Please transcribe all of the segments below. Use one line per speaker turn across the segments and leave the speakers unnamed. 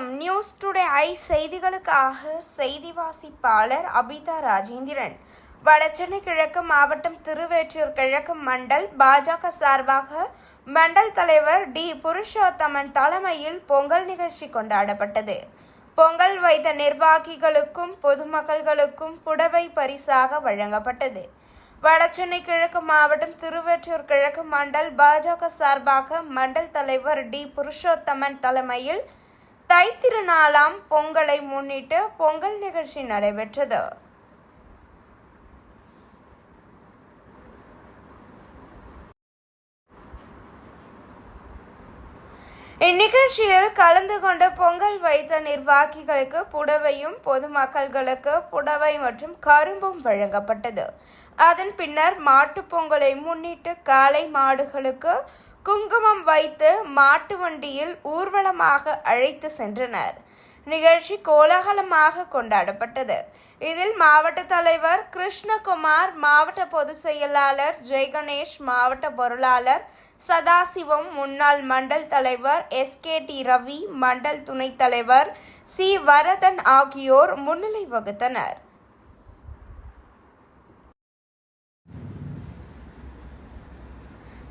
வணக்கம். News today I செய்திகளுக்காக செய்தி வாசிப்பாளர் அபிதா ராஜேந்திரன். வடசென்னை கிழக்கு மாவட்டம் திருவேற்றூர் கிழக்கு மண்டல் பாஜக சார்பாக மண்டல் தலைவர் டி. புருஷோத்தமன் தலைமையில் பொங்கல் நிகழ்ச்சி கொண்டாடப்பட்டது. பொங்கல் வைத்த நிர்வாகிகளுக்கும் பொதுமக்களுக்கும் புடவை பரிசாக வழங்கப்பட்டது. வடசென்னை கிழக்கு மாவட்டம் திருவேற்றூர் கிழக்கு மண்டல் பாஜக சார்பாக மண்டல் தலைவர் டி. புருஷோத்தமன் தலைமையில் தைத்திருநாளாம் பொங்கலை முன்னிட்டு பொங்கல் நிகழ்ச்சி நடைபெற்றது. இந்நிகழ்ச்சியில் கலந்து கொண்ட பொங்கல் வைத்த நிர்வாகிகளுக்கு புடவையும் பொதுமக்கள்களுக்கு புடவை மற்றும் கரும்பும் வழங்கப்பட்டது. அதன் பின்னர் மாட்டுப் பொங்கலை முன்னிட்டு காளை மாடுகளுக்கு குங்குமம் வைத்து மாட்டு வண்டியில் ஊர்வலமாக அழைத்து சென்றனர். நிகழ்ச்சி கோலாகலமாக கொண்டாடப்பட்டது. இதில் மாவட்ட தலைவர் கிருஷ்ணகுமார் மாவட்ட பொதுச் செயலாளர் ஜெய்கணேஷ் மாவட்ட பொருளாளர் சதாசிவம் முன்னாள் மண்டல் தலைவர் எஸ்கே டி. ரவி மண்டல் துணைத் தலைவர் சி. வரதன் ஆகியோர் முன்னிலை வகுத்தனர்.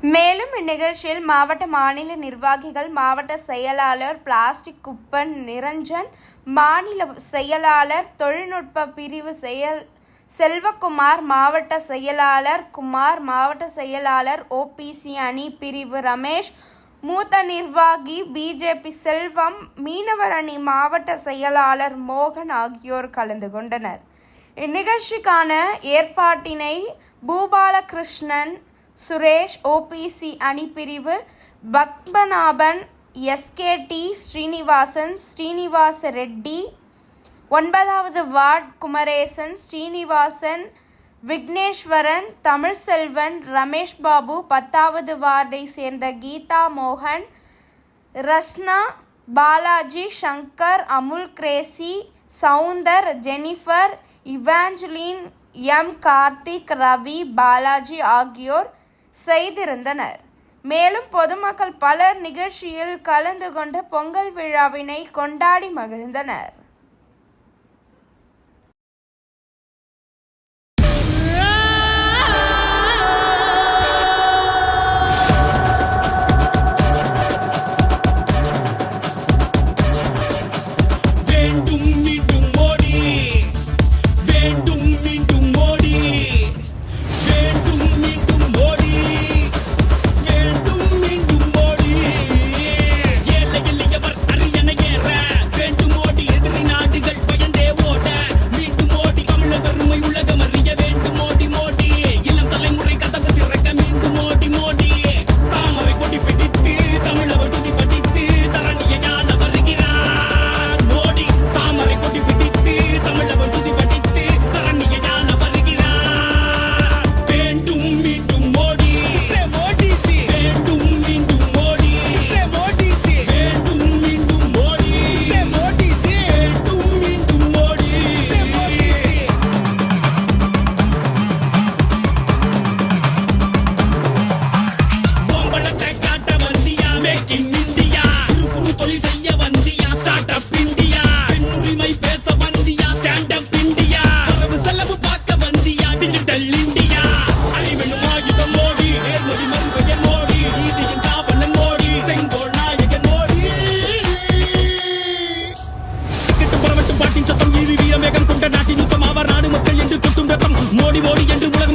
மேலும் இந்நிகழ்ச்சியில் மாவட்ட மாநில நிர்வாகிகள் மாவட்ட செயலாளர் பிளாஸ்டிக் குப்பன் நிரஞ்சன் மாநில செயலாளர் தொழில்நுட்ப பிரிவு செயல் செல்வகுமார் மாவட்ட செயலாளர் குமார் மாவட்ட செயலாளர் ஓபிசி அணி பிரிவு ரமேஷ் மூத்த நிர்வாகி பிஜேபி செல்வம் மீனவர் அணி மாவட்ட செயலாளர் மோகன் ஆகியோர் கலந்து கொண்டனர். இந்நிகழ்ச்சிக்கான ஏற்பாட்டினை பூபாலகிருஷ்ணன் சுரேஷ் ஓபிசி அணி பிரிவு பத்மநாபன் எஸ்கேடி ஸ்ரீனிவாசன் ஸ்ரீனிவாச ரெட்டி ஒன்பதாவது வார்டு குமரேசன் ஸ்ரீனிவாசன் விக்னேஸ்வரன் தமிழ்செல்வன் ரமேஷ் பாபு பத்தாவது வார்டை சேர்ந்த கீதா மோகன் Rasna Balaji Shankar Amul Gracy Soundar Jennifer Evangeline M Karthik Ravi Balaji ஆகியோர் செய்திருந்தனர். மேலும் பொதுமக்கள் பலர் நிகழ்ச்சியில் கலந்து கொண்டு பொங்கல் விழாவினை கொண்டாடி மகிழ்ந்தனர்.
ஓடி மோடி என்று உலகம்